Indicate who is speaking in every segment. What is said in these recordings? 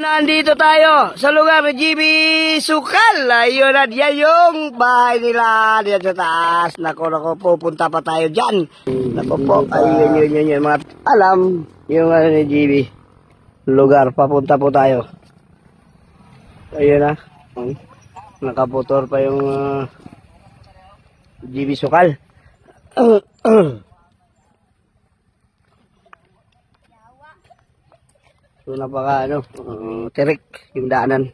Speaker 1: Nandito tayo sa lugar ni GB Sukal. Ayun na, yan yung bahay nila diyan sa taas. Nako, nako, pupunta pa tayo dyan. Nako po, ayun, yun, yun, yun, mga alam, yung ano ni GB. Lugar, papunta po tayo. Ayun na, um, nakaputor pa yung ah, GB Sukal. So napaka ano, uh, tirik yung daanan.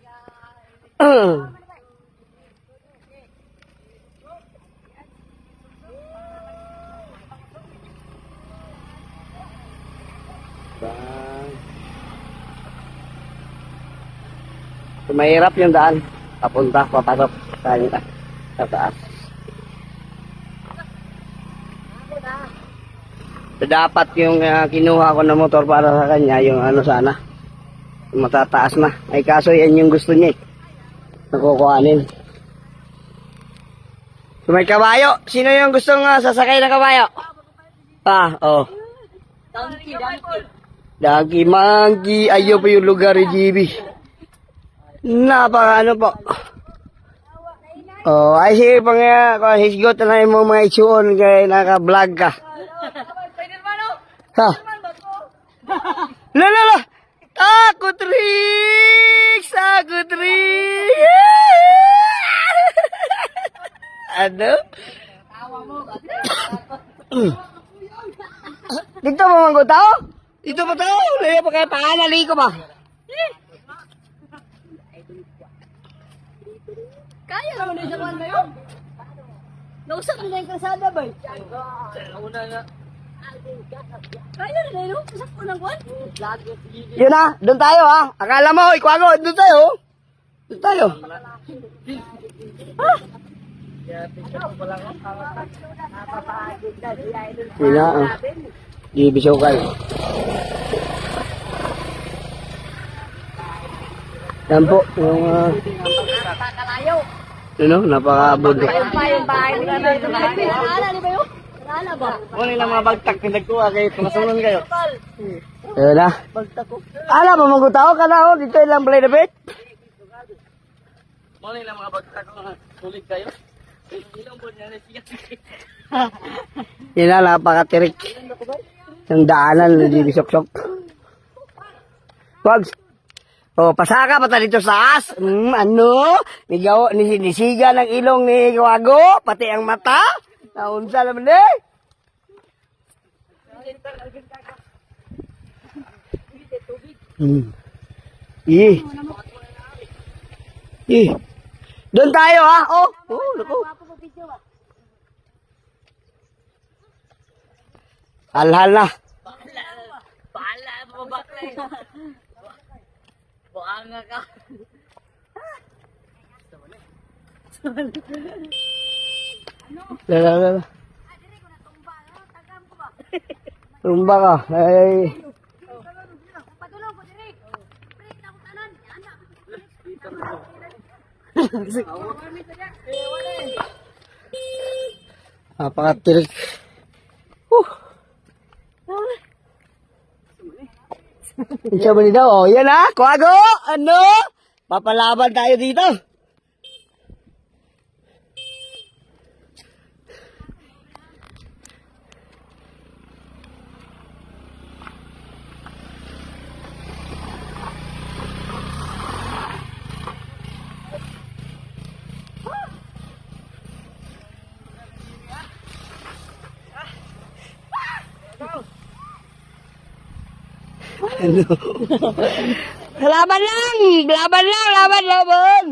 Speaker 1: So, mahirap yung daan. Papunta, papasok sa. Sa taas. So, dapat yung ah, kinuha ko na motor para sa kanya, yung ano sana, matataas na. Ay kaso yan yung gusto niya eh. Nakukuhanin. So may kabayo. Sino yung gustong ah, sasakay na kabayo? Ah, oh.
Speaker 2: Donkey, donkey.
Speaker 1: Dagi Monkey. Ayun po yung lugar ni GB. Napaka ano po. Oh, ay sige pang uh, hisgot na yung mga itsuon kaya naka-vlog ka.
Speaker 2: Pwede naman o.
Speaker 1: Ha? La la la! Ako tricks! Ako tricks! ano? Dito mo mga tao? Dito ba tao? Laya pa kaya pangalali ko ba?
Speaker 2: Kaya naman din sa kwan ngayon. Nausap nila yung kalsada ba? Una nga. Yun.
Speaker 1: Na, doon tayo ha. Akala mo, ikwago, doon tayo. Doon tayo. Yun na, ah. Ibisokal. Yan po, yung, uh, ano, napaka-bundok.
Speaker 2: Yung pa yung bahay nila na ito. Naalala ba?
Speaker 1: Ano lang mga bagtak na nagkuha kayo, pamasunod kayo. Ayun na. Bagtak ko. Ala, mamagutaw ka na, oh. Dito ilang play na bit.
Speaker 3: Mo lang mga bagtak ko sulit kayo. Ilang buwan na siya.
Speaker 1: Yan na, napakatirik. Yung daanan, hindi bisok-sok. Wag. Oh, pasaka pa ta dito sa as. Mm, ano? Nigaw, nisinisiga ng ilong ni Gawago, pati ang mata. Naunsa naman eh. Hmm. Eh. Eh. Doon tayo ha. Oh, oh, naku. Halhal na.
Speaker 2: Bahala mo bakla eh. Buanga ka.
Speaker 1: Lala, lala. Tumba ka. Ay. Napakatirik. Huh. Isa ba nito? Oh, yan ha. Kuwago! Ano? Papalaban tayo dito. Ano? laban lang! Laban lang! Laban, laban!